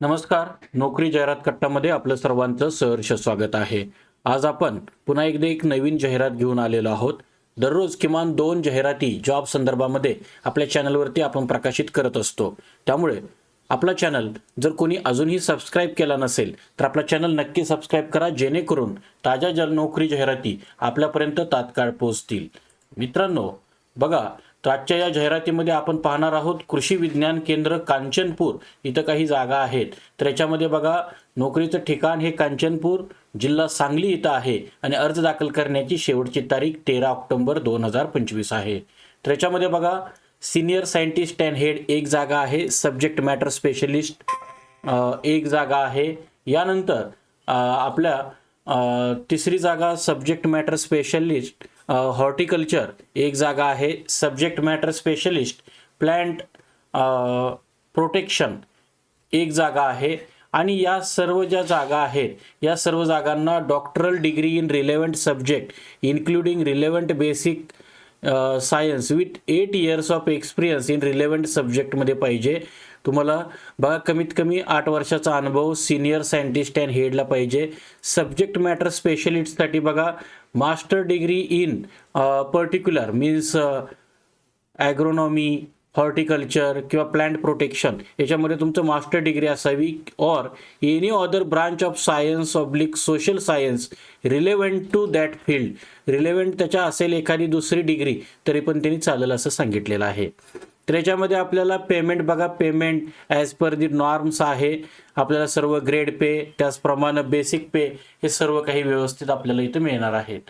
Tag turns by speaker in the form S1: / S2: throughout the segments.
S1: नमस्कार. नोकरी जाहिरात कट्टामध्ये आपलं सर्वांचं सहर्ष स्वागत आहे. आज आपण पुन्हा एकदा एक नवीन जाहिरात घेऊन आलेलो आहोत. दररोज किमान दोन जाहिराती जॉब संदर्भामध्ये आपल्या चॅनलवरती आपण प्रकाशित करत असतो. त्यामुळे आपला चॅनल जर कोणी अजूनही सबस्क्राईब केला नसेल तर आपला चॅनल नक्की सबस्क्राईब करा जेणेकरून ताज्या जल नोकरी जाहिराती आपल्यापर्यंत तात्काळ पोहोचतील. मित्रांनो बघा आजच्या या जाहिरातीमध्ये आपण पाहणार आहोत कृषी विज्ञान केंद्र कांचनपूर. इथं काही जागा आहेत. तर याच्यामध्ये बघा नोकरीचं ठिकाण हे कांचनपूर जिल्हा सांगली इथं आहे आणि अर्ज दाखल करण्याची शेवटची तारीख तेरा ऑक्टोबर दोन हजार पंचवीस आहे. तर याच्यामध्ये बघा सिनियर सायंटिस्ट अँड हेड एक जागा आहे सब्जेक्ट मॅटर स्पेशलिस्ट एक जागा आहे. यानंतर आपल्या तिसरी जागा सब्जेक्ट मॅटर स्पेशलिस्ट हॉर्टिकल्चर एक जागा आहे subject matter specialist plant protection एक जागा आहे. आणि या सर्व ज्या जागा आहेत या सर्व जागांना doctoral degree in relevant subject including relevant basic science with eight years of experience in relevant सब्जेक्टमध्ये पाहिजे. तुम्हाला बघा कमीत कमी आठ वर्षाचा अनुभव सिनियर सायंटिस्ट अँड हेडला पाहिजे. सब्जेक्ट मॅटर स्पेशलिस्टसाठी बघा master degree in particular means agronomy horticulture किंवा प्लांट प्रोटेक्शन याच्यामध्ये तुमचं मास्टर डिग्री असावी or any other branch of science oblique social science relevant to that field relevant त्याच्या असेल एखादी दुसरी डिग्री तरी पण त्यांनी चालेल असं सांगितलेलं आहे. तर याच्यामध्ये आपल्याला पेमेंट बघा payment as per the norms आहे. आपल्याला सर्व ग्रेड पे त्याचप्रमाणे बेसिक पे हे सर्व काही व्यवस्थित आपल्याला इथं मिळणार आहेत.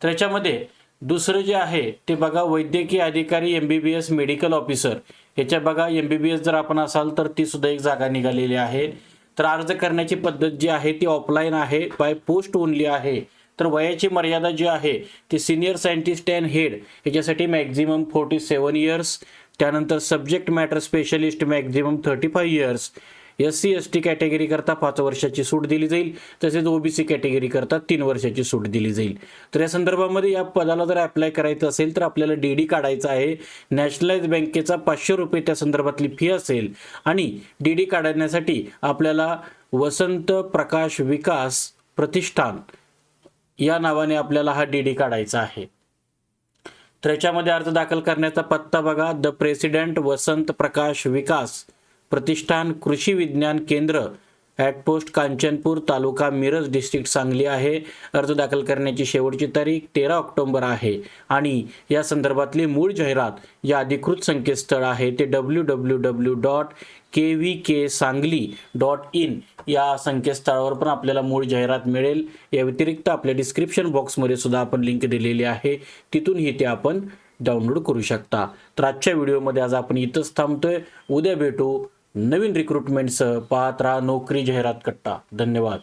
S1: तर याच्यामध्ये दुसरं जे आहे ते बघा वैद्यकीय अधिकारी M B B S medical officer ह्याच्या बघा एम बी बी एस जर आपण असाल तर ती सुद्धा एक जागा निघालेली आहे. तर अर्ज करण्याची पद्धत जी आहे ती ऑफलाईन आहे बाय पोस्ट ओनली आहे. तर वयाची मर्यादा जी आहे ती सिनियर सायंटिस्ट अँड हेड ह्याच्यासाठी मॅक्झिमम फोर्टी सेवन इयर्स त्यानंतर subject matter specialist maximum thirty five years S C S T कॅटेगरीकरता पाच वर्षाची सूट दिली जाईल. तसेच ओबीसी सी कॅटेगरीकरता तीन वर्षाची सूट दिली जाईल. तर या संदर्भामध्ये या पदाला जर अप्लाय करायचं असेल तर आपल्याला डी डी काढायचा आहे. नॅशनलाइज बँकेचा पाचशे रुपये त्या संदर्भातली फी असेल. आणि डी डी काढण्यासाठी आपल्याला वसंत प्रकाश विकास प्रतिष्ठान या नावाने आपल्याला हा डी डी काढायचा आहे. त्याच्यामध्ये अर्ज दाखल करण्याचा पत्ता बघा. द प्रेसिडेंट वसंत प्रकाश विकास प्रतिष्ठान कृषी विज्ञान केंद्र. At post Kanchanpur taluka Miraj district Sangli आहे. अर्ज दाखल करण्याची शेवटची तारीख तेरा ऑक्टोंबर आहे. आणि या संदर्भातली मूळ जाहिरात या अधिकृत संकेतस्थळ आहे. ते W W W dot K V K Sangli dot in या संकेतस्थळावर पण आपल्याला मूळ जाहिरात मिळेल. या व्यतिरिक्त आपल्या डिस्क्रिप्शन बॉक्समध्ये सुद्धा आपण लिंक दिलेली आहे. तिथूनही ते आपण डाउनलोड करू शकता. तर आजच्या व्हिडिओमध्ये आज आपण इथंच थांबतोय. उद्या भेटू. नवीन रिक्रुटमेंटसह पाहत राहा नोकरी जाहिरात कट्टा. धन्यवाद.